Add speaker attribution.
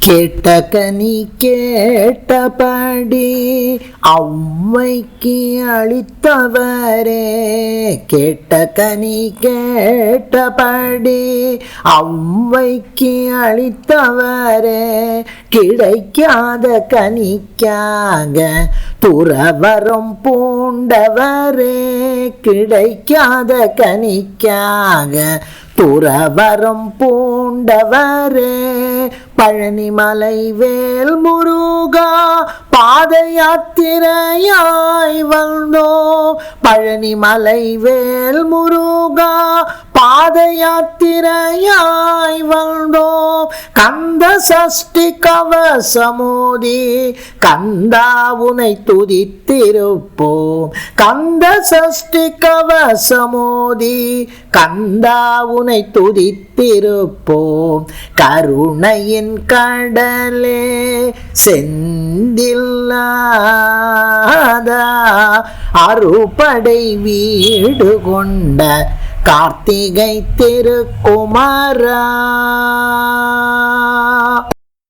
Speaker 1: கேட்ட கனி கேட்டபடி அவ்வைக்கு அளித்தவரே. கேட்ட கனி கேட்டபடி அவ்வைக்கு அளித்தவரே. கிடைக்காத கனிக்காக துறவரம் பூண்டவரே. கிடைக்காத கனிக்காக துறவரம் பூண்டவரே. பழனிமலை வேல் முருகா பாத யாத்திரையாய் வந்தோ பழனிமலை வேல் முருகா பாத யாத்திரையாய் கந்த சஷ்டி கவசமோதி கந்தா உனை துதித்திருப்போம். கந்த சஷ்டி கவசமோதி கந்தா உனை துதித்திருப்போம். கருணையின் கடலே செந்தில்லாதா அறுபடை வீடு கொண்ட கார்த்திகை திருக்குமாரா.